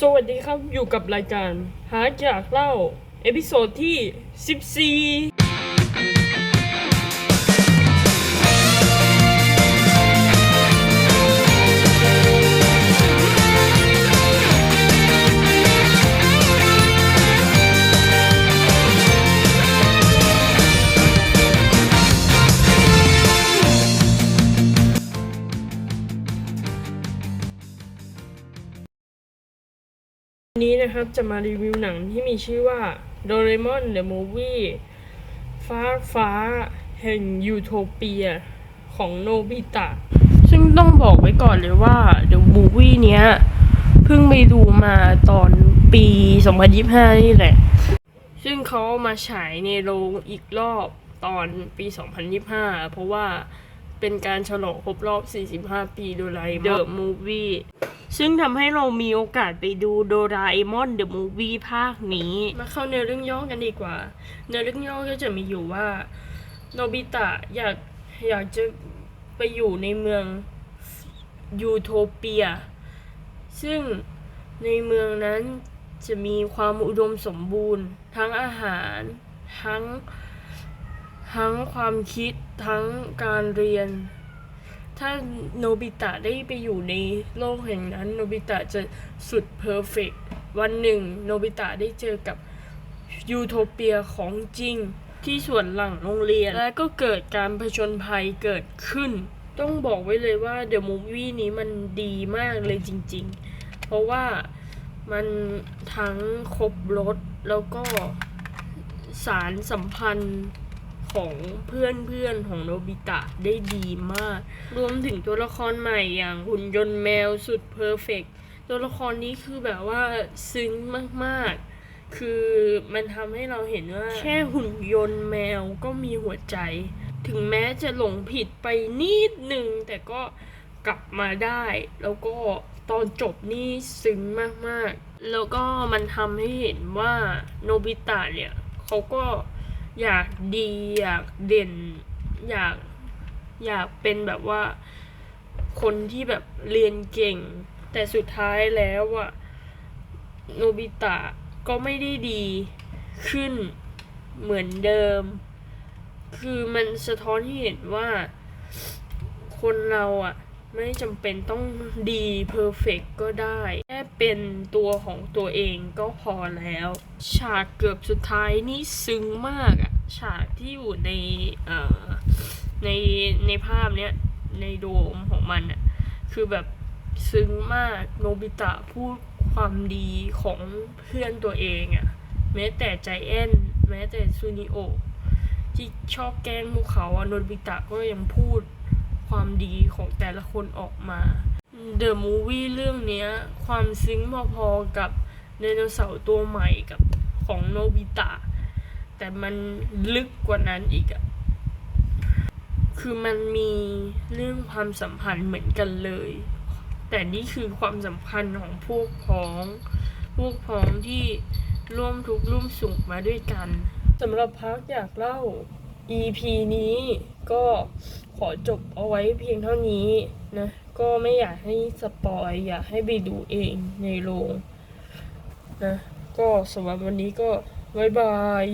สวัสดีครับอยู่กับรายการ หาจากเล่า เอพิโซดที่ 14 วันนี้นะครับจะมารีวิวหนังที่มีชื่อว่า Doraemon the Movie ฟ้าฟ้าแห่งยูโทเปียของโนบิตะ ซึ่งต้องบอกไว้ก่อนเลยว่า The Movie เนี้ย เพิ่งไปดูมาตอนปี 2025 นี่แหละ ซึ่งเขาเอามาฉายในโรงอีกรอบตอนปี 2025 เพราะว่าเป็นการฉลองครบรอบ 45 ปีโดรเอมอน The Movie ซึ่งทำให้เรามีโอกาสไปดูโดราเอมอนเดอะมูฟวี่ภาคนี้ มาเข้าเนื้อเรื่องย่อกันดีกว่า เนื้อเรื่องย่อก็จะมีอยู่ว่าโนบิตะอยากอยากจะไปอยู่ในเมืองยูโทเปีย ซึ่งในเมืองนั้นจะมีความอุดมสมบูรณ์ ทั้งอาหาร ทั้ง ทั้งความคิด ทั้งการเรียน ถ้าโนบิตะได้ไปอยู่ในโลกแห่งนั้น โนบิตะจะสุดเพอร์เฟกวันหนึ่ง โนบิตะได้เจอกับยูโทเปียของจริงที่สวนหลังโรงเรียน และก็เกิดการผจญภัยเกิดขึ้น ต้องบอกไว้เลยว่าเดอะมูฟวี่นี้มันดีมากเลยจริง ๆ เพราะว่ามันทั้งครบรถแล้วก็สารสัมพันธ์ ของเพื่อนเพื่อนของโนบิตะได้ดีมาก รวมถึงตัวละครใหม่อย่างหุ่นยนต์แมวสุดเพอร์เฟกตัวละครนี้คือแบบว่าซึ้งมากๆ คือมันทำให้เราเห็นว่า แค่หุ่นยนต์แมวก็มีหัวใจ ถึงแม้จะหลงผิดไปนิดหนึ่งแต่ก็กลับมาได้ แล้วก็ตอนจบนี่ซึ้งมากๆ แล้วก็มันทำให้เห็นว่าโนบิตะเนี่ยเขาก็ อยากดีอยากเด่น อยากอยากเป็นแบบว่า คนที่แบบเรียนเก่ง แต่สุดท้ายแล้วอะโนบิตะก็ไม่ได้ดีขึ้นเหมือนเดิม คือมันสะท้อนให้เห็นว่าคนเราอะ ไม่จำเป็นต้องดีเพอร์เฟกก็ได้ แค่เป็นตัวของตัวเองก็พอแล้ว ฉากเกือบสุดท้ายนี่ซึ้งมากอะฉากที่อยู่ในเอ่อในในภาพเนี้ย ในโดมของมันอะคือแบบซึ้งมากโนบิตะพูดความดีของเพื่อนตัวเองอะแม้แต่ใจแอนแม้แต่ซูนิโอที่ชอบแกล้งพวกเขาอะโนบิตะก็ยังพูด ความดีของแต่ละคนออกมา The Movie เรื่องนี้ความซึ้งพอๆกับไดโนเสาร์ตัวใหม่กับของโนบิตะ แต่มันลึกกว่านั้นอีกอะคือมันมีเรื่องความสัมพันธ์เหมือนกันเลย แต่นี่คือความสัมพันธ์ของพวกพ้อง พวกพ้องที่ร่วมทุกข์ร่วมสุขมาด้วยกันสำหรับพักอยากเล่า EP นี้ก็ขอจบเอาไว้เพียงเท่านี้นะ ก็ไม่อยากให้สปอยอยากให้ไปดูเองในโรงนะ ก็สำหรับวันนี้ก็บ๊ายบาย